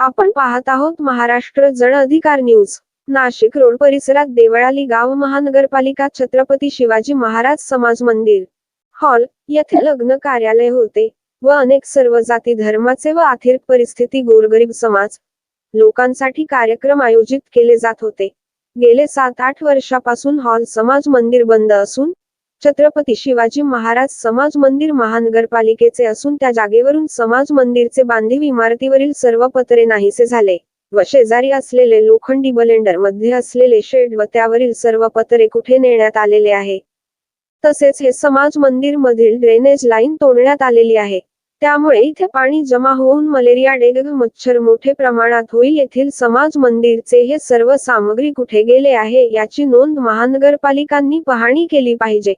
आपण पाहत आहोत महाराष्ट्र जन अधिकार न्यूज. नाशिक रोड परिसरात देवळाली गाव महानगरपालिका छत्रपती शिवाजी महाराज समाज मंदिर. हॉल येथे लग्न कार्यालय होते व अनेक सर्व जाती धर्माचे व आर्थिक परिस्थिती गोरगरीब समाज लोकांसाठी कार्यक्रम आयोजित केले जात होते. गेले सात आठ वर्षापासून हॉल समाज मंदिर बंद असून छत्रपती शिवाजी महाराज समाज मंदिर महानगरपालिकेचे असून त्या जागेवरून समाज मंदिरचे बांधीव इमारतीवरील सर्व पत्रे नाहीसे झाले व शेजारी असलेले लोखंडी बलेंडरमध्ये असलेले शेड व त्यावरील सर्व पत्रे कुठे नेण्यात आलेले आहे? तसेच हे समाज मंदिर मधील ड्रेनेज लाईन तोडण्यात आलेली आहे. त्यामुळे इथे पाणी जमा होऊन मलेरिया डेंग मच्छर मोठे प्रमाणात होईल येथील समाज मंदिरचे हे सर्व सामग्री कुठे गेले आहे याची नोंद महानगरपालिकांनी पाहणी केली पाहिजे.